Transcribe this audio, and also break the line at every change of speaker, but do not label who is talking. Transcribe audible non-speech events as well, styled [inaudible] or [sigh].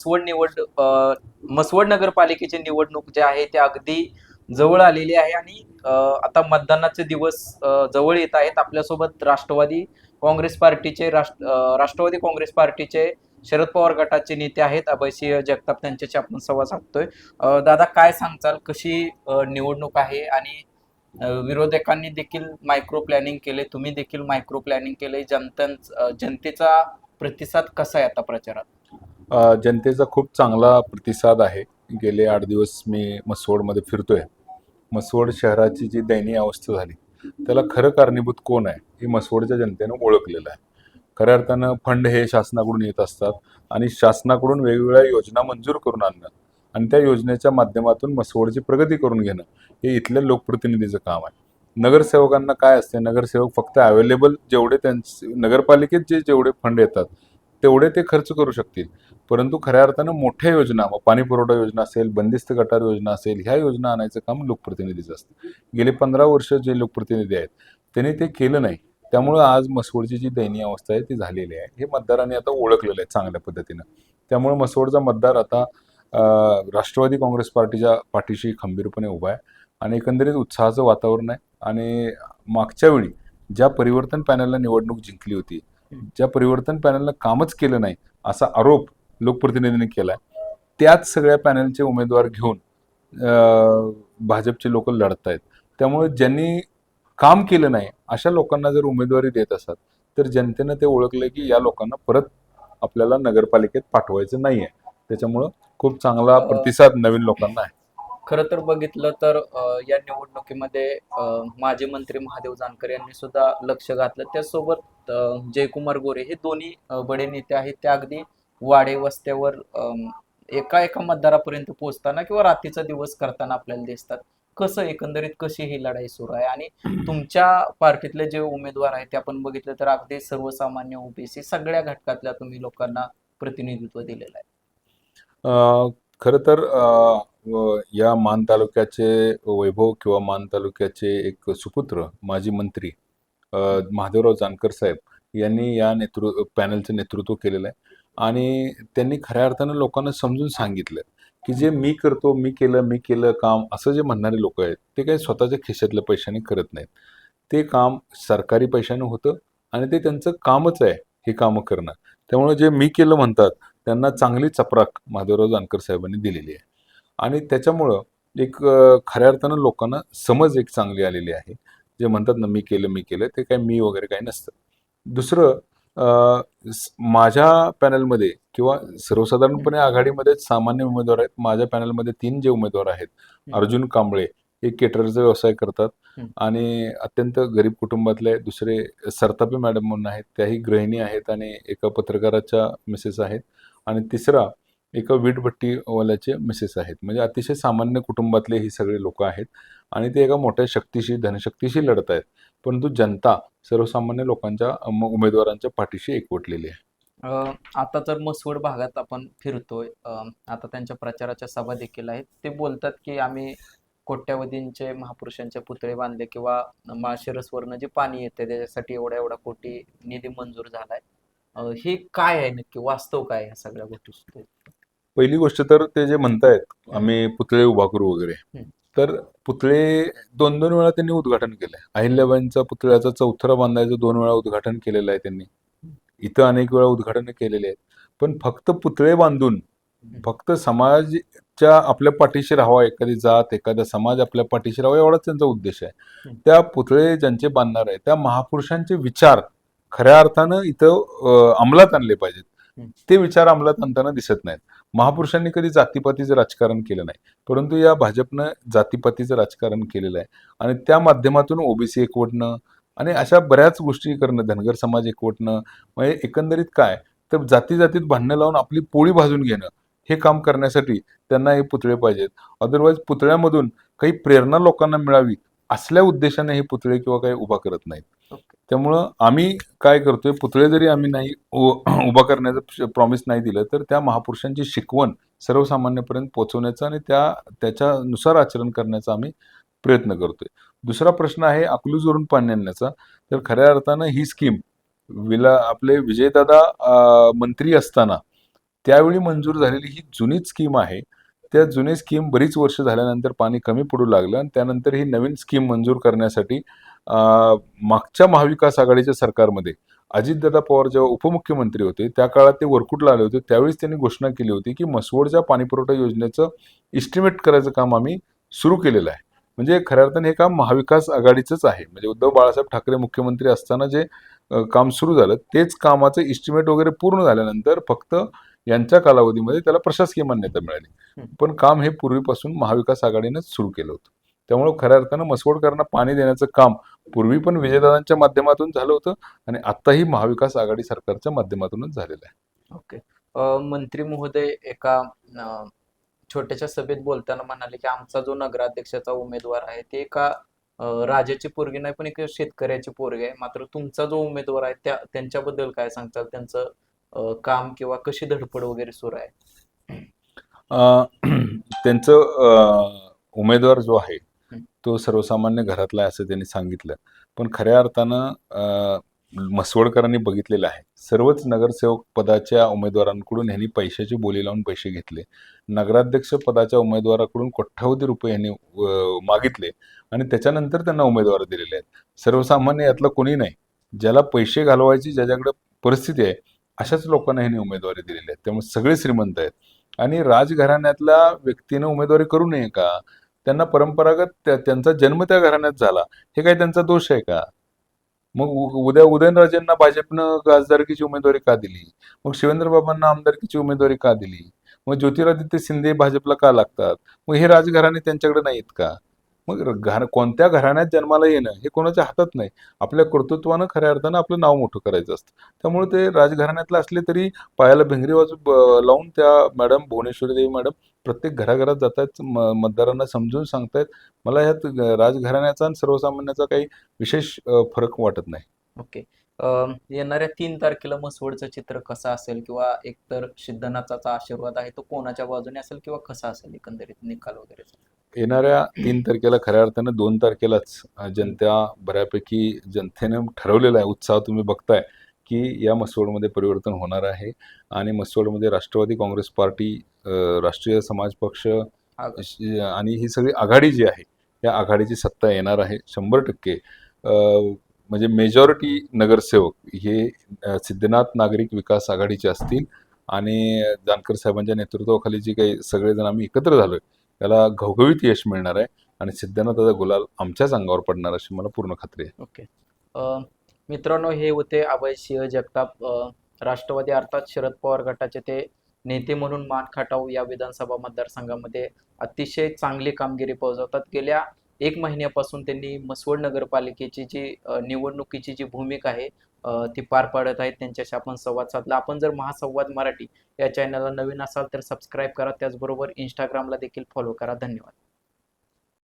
मसवड निवड मसवड नगरपालिकेची निवडणूक जे आहे ते अगदी जवळ आलेली आहे आणि आता मतदानाचे दिवस जवळ येत आहेत. आपल्यासोबत राष्ट्रवादी काँग्रेस पार्टीचे राष्ट्र राष्ट्रवादी काँग्रेस पार्टीचे शरद पवार गटाचे नेते आहेत. अभयसिंह जगताप त्यांच्याशी आपण संवाद साधतोय. दादा काय सांगचाल कशी निवडणूक आहे? आणि विरोधकांनी देखील मायक्रो प्लॅनिंग केले तुम्ही देखील मायक्रो प्लॅनिंग केले जनतेचा प्रतिसाद कसा आहे आता प्रचारात?
जनतेचा खूप चांगला प्रतिसाद आहे. गेले आठ दिवस मी मसवडमध्ये फिरतोय. मसवड शहराची जी दयनीय अवस्था झाली त्याला खरं कारणीभूत कोण आहे? हे मसवडच्या जनतेनं ओळखलेलं आहे. खऱ्या अर्थानं फंड हे शासनाकडून येत असतात आणि शासनाकडून वेगवेगळ्या योजना मंजूर करून आणणं आणि त्या योजनेच्या माध्यमातून मसवडची प्रगती करून घेणं हे इथल्या लोकप्रतिनिधीचं काम आहे. नगरसेवकांना काय असते? नगरसेवक फक्त अवेलेबल जेवढे त्यांचे नगरपालिकेत जे जेवढे फंड येतात तेवढे ते खर्च करू शकतील. परंतु खऱ्या अर्थानं मोठ्या योजना मग पाणी पुरवठा योजना असेल बंदिस्त गटार योजना असेल ह्या योजना आणायचं काम लोकप्रतिनिधीचं असतं. गेले पंधरा वर्ष जे लोकप्रतिनिधी आहेत त्यांनी ते केलं नाही. त्यामुळं आज मसवडची जी दयनीय अवस्था आहे ती झालेली आहे. हे मतदारांनी आता ओळखलेलं आहे चांगल्या पद्धतीनं. त्यामुळे मसवडचा मतदार आता राष्ट्रवादी काँग्रेस पार्टीच्या पाठीशी खंबीरपणे उभा आहे आणि एकंदरीत उत्साहाचं वातावरण आहे. आणि मागच्या वेळी ज्या परिवर्तन पॅनलला निवडणूक जिंकली होती ज्या परिवर्तन पॅनलनं कामच केलं नाही असा आरोप लोकप्रतिनिधींनी केलाय. त्याच सगळ्या पॅनलचे उमेदवार घेऊन भाजपचे लोक लढत आहेत त्यामुळे ज्यांनी काम केलं नाही अशा लोकांना जर उमेदवारी देत असतात तर जनतेनं ते ओळखलं की या लोकांना परत आपल्याला नगरपालिकेत पाठवायचं नाहीये. त्याच्यामुळं खूप चांगला प्रतिसाद नवीन लोकांना आहे.
खरं तर बघितलं तर या निवडणुकीमध्ये माजी मंत्री महादेव जानकर यांनी सुद्धा लक्ष घातलं. त्यासोबत जयकुमार गोरे हे दोन्ही बडे नेते आहेत. ते अगदी वाडे वस्त्यावर एका एका मतदारापर्यंत पोहोचताना किंवा रात्रीचा दिवस करताना आपल्याला दिसतात. कसं एकंदरीत कशी ही लढाई सुरू आहे? आणि तुमच्या पार्टीतले जे उमेदवार आहेत ते आपण बघितलं तर अगदी सर्वसामान्य ओबीसी सगळ्या घटकातल्या तुम्ही लोकांना प्रतिनिधित्व दिलेलं आहे.
खर खरं तर या मान तालुक्याचे वैभव किंवा मान तालुक्याचे एक सुपुत्र माजी मंत्री महादेवराव जानकर साहेब यांनी या नेतृ पॅनलचं नेतृत्व केलेलं आहे. आणि त्यांनी खऱ्या अर्थानं लोकांना समजून सांगितलं की जे मी करतो मी केलं मी केलं काम असं जे म्हणणारे लोक आहेत ते काही स्वतःच्या खिशातल्या पैशाने करत नाहीत. ते काम सरकारी पैशाने होतं आणि ते त्यांचं कामच आहे हे कामं करणं. त्यामुळे जे मी केलं म्हणतात त्यांना चांगली चपराक महादेवराव जानकर साहेबांनी दिलेली आहे. आणि त्याच्यामुळं एक खऱ्या अर्थानं लोकांना समज एक चांगली आलेली आहे. जे म्हणतात ना मी केलं मी केलं ते काय मी वगैरे काही नसतं. दुसरं माझ्या पॅनलमध्ये किंवा सर्वसाधारणपणे आघाडीमध्ये सामान्य उमेदवार आहेत. माझ्या पॅनलमध्ये तीन जे उमेदवार आहेत अर्जुन कांबळे हे केटरचा व्यवसाय करतात. आणि अत्यंत गरीब कुटुंबातले दुसरे सरतापे मॅडम म्हणून आहेत त्याही गृहिणी आहेत आणि एका पत्रकाराच्या मिसेस आहेत. आणि तिसरा एका वीटभट्टीवाल्याचे मिसेस आहेत. म्हणजे अतिशय सामान्य कुटुंबातले ही सगळे लोक आहेत आणि ते एका मोठ्या शक्तीशी धनशक्तीशी लढत आहेत. परंतु जनता सर्वसामान्य लोकांच्या उमेदवारांच्या पाठीशी एकवटलेली आहे.
आता तर मसवड भागात आपण फिरतोय. आता त्यांच्या प्रचाराच्या सभा देखील आहेत. ते बोलतात की आम्ही कोट्यावधींचे महापुरुषांचे पुतळे बांधले किंवा माळशिरसवरनं जे पाणी येते त्याच्यासाठी एवढा एवढा कोटी निधी मंजूर झालाय. हे काय आहे नक्की? वास्तव काय या सगळ्या गोष्टी
पहिली गोष्ट तर ते जे म्हणतायत आम्ही पुतळे उभा करू वगैरे. तर पुतळे दोन दोन वेळा त्यांनी उद्घाटन केलंय. अहिल्याबाईंचा पुतळ्याचा चौथरा बांधायचं दोन वेळा उद्घाटन केलेलं आहे त्यांनी. इथं अनेक वेळा उद्घाटन केलेले आहेत. पण फक्त पुतळे बांधून फक्त समाजच्या आपल्या पाठीशी राहावा एखादी जात एखादा समाज आपल्या पाठीशी राहावा एवढाच त्यांचा उद्देश आहे. त्या पुतळे ज्यांचे बांधणार आहे त्या महापुरुषांचे विचार खऱ्या अर्थानं इथं अंमलात आणले पाहिजेत. ते विचार अंमलात आणताना दिसत नाहीत. महापुरुषांनी कधी जातीपातीचं राजकारण केलं नाही. परंतु या भाजपनं जातीपातीचं राजकारण केलेलं आहे. आणि त्या माध्यमातून ओबीसी एकवटणं आणि अशा बऱ्याच गोष्टी करणं धनगर समाज एकवटणं म्हणजे एकंदरीत काय? तर जाती जातीत भांडणं लावून आपली पोळी भाजून घेणं हे काम करण्यासाठी त्यांना हे पुतळे पाहिजेत. अदरवाईज पुतळ्यामधून काही प्रेरणा लोकांना मिळावी असल्या उद्देशाने हे पुतळे किंवा काही उभा करत नाहीत. त्यामुळं आम्ही काय करतोय पुतळे जरी आम्ही नाही उ- उभा करण्याचं प्रॉमिस नाही दिलं तर त्या महापुरुषांची शिकवण सर्वसामान्यपर्यंत पोहोचवण्याचा आणि त्या त्याच्यानुसार आचरण करण्याचा आम्ही प्रयत्न करतोय. दुसरा प्रश्न आहे अकलूजवरून पाणी आणण्याचा. तर खऱ्या अर्थानं ही स्कीम विला आपले विजयदादा मंत्री असताना त्यावेळी मंजूर झालेली ही जुनीच स्कीम आहे. त्या जुनी स्कीम बरीच वर्ष झाल्यानंतर पाणी कमी पडू लागलं आणि त्यानंतर ही नवीन स्कीम मंजूर करण्यासाठी मागच्या महाविकास आघाडीच्या सरकारमध्ये अजितदादा पवार जेव्हा उपमुख्यमंत्री होते त्या काळात ते वरकुटला आले होते. त्यावेळेस त्यांनी घोषणा केली होती की मसवडच्या पाणीपुरवठा योजनेचं इस्टिमेट करायचं काम आम्ही सुरू केलेलं आहे. म्हणजे खऱ्या अर्थाने हे काम महाविकास आघाडीचंच आहे. म्हणजे उद्धव बाळासाहेब ठाकरे मुख्यमंत्री असताना जे काम सुरू झालं तेच कामाचं इस्टिमेट वगैरे पूर्ण झाल्यानंतर फक्त यांच्या कालावधीमध्ये त्याला प्रशासकीय मान्यता मिळाली. पण काम हे पूर्वीपासून महाविकास आघाडीनेच सुरू केलं होतं. त्यामुळे खऱ्या अर्थानं मसवडकरांना पाणी देण्याचं काम पूर्वी पण विजयदादांच्या माध्यमातून झालं होतं आणि आत्ताही महाविकास आघाडी सरकारच्या माध्यमातूनच झालेलं आहे.
ओके. मंत्री महोदय एका छोट्याशा सभेत बोलताना म्हणाले की आमचा जो नगराध्यक्षाचा उमेदवार आहे ते एका राजाची पोरगी नाही पण एक शेतकऱ्याची पोरगी आहे. मात्र तुमचा जो उमेदवार आहे त्या त्यांच्याबद्दल काय सांगताल त्यांचं काम किंवा कशी धडपड वगैरे सुरू आहे?
अ, [clears throat] त्यांचं उमेदवार जो आहे. तो सर्वसामान्य घरातला आहे असं त्यांनी सांगितलं. पण खऱ्या अर्थानं मसवडकरांनी बघितलेलं आहे. सर्वच नगरसेवक पदाच्या उमेदवारांकडून ह्यांनी पैशाची बोली लावून पैसे घेतले. नगराध्यक्ष पदाच्या उमेदवाराकडून कोट्यावधी रुपये यांनी मागितले आणि त्याच्यानंतर त्यांना उमेदवार दिलेले आहेत. सर्वसामान्य यातलं कोणी नाही. ज्याला पैसे घालवायची ज्याच्याकडे परिस्थिती आहे अशाच लोकांना ह्यांनी उमेदवारी दिलेली आहे. त्यामुळे सगळे श्रीमंत आहेत. आणि राजघराण्यातल्या व्यक्तीनं उमेदवारी करू नये का? त्यांना परंपरागत त्यांचा जन्म त्या घराण्यात झाला. हे काही त्यांचा दोष आहे का? मग उद्या उदयनराजेंना भाजपनं खासदारकीची उमेदवारी का दिली? मग शिवेंद्रबाबांना आमदारकीची उमेदवारी का दिली? मग ज्योतिरादित्य शिंदे भाजपला का लागतात? मग हे राजघराणे त्यांच्याकडे नाहीत का? मग घर घरा कोणत्या घराण्यात जन्माला येणं हे कोणाच्या हातात नाही. आपल्या कर्तृत्वानं खऱ्या अर्थानं आपलं नाव मोठं करायचं असतं. त्यामुळे ते राजघराण्यातलं असले तरी पायाला भिंगरी वाजू लावून त्या मॅडम भुवनेश्वरी देवी मॅडम प्रत्येक घराघरात जातात म- मतदारांना समजून सांगतायत. मला ह्यात राजघराण्याचा आणि सर्वसामान्याचा काही विशेष फरक वाटत नाही.
ओके. येणाऱ्या तीन तारखेला मसवडचं चित्र कसं असेल किंवा एकतर सिद्धनाथाचा आशीर्वाद आहे तो कोणाच्या बाजूने असेल किंवा कसा असेल एकंदरीत निकाल वगैरे?
येणाऱ्या तीन तारखेला खऱ्या अर्थानं दोन तारखेलाच जनता बऱ्यापैकी जनतेनं ठरवलेला आहे उत्साह तुम्ही बघताय की या मसवडमध्ये परिवर्तन होणार आहे. आणि मसवडमध्ये राष्ट्रवादी काँग्रेस पार्टी राष्ट्रीय समाज पक्ष आणि ही सगळी आघाडी जी आहे या आघाडीची सत्ता येणार आहे शंभर टक्के. म्हणजे मेजॉरिटी नगरसेवक हे सिद्धनाथ नागरिक विकास आघाडीचे असतील. आणि जानकर साहेबांच्या नेतृत्वाखाली जे काही सगळेजण आम्ही एकत्र झालोय याला घवघवीत यश मिळणार आहे आणि सिद्धनाथाचा गुलाल आमच्याच अंगावर पडणार अशी मला पूर्ण खात्री आहे.
ओके. अं मित्रांनो हे होते अभय सिंह जगताप. राष्ट्रवादी अर्थात शरद पवार गटाचे ते नेते म्हणून मान खटाव या विधानसभा मतदारसंघामध्ये अतिशय चांगली कामगिरी बजावतात गेल्या एक महिन्यापासून त्यांनी मसवड नगरपालिकेची जी निवडणुकीची जी भूमिका आहे ती पार पाडत आहेत. त्यांच्याशी आपण संवाद साधला. आपण जर महासंवाद मराठी या चॅनलला नवीन असाल तर सबस्क्राईब करा. त्याचबरोबर इंस्टाग्रामला देखील फॉलो करा. धन्यवाद.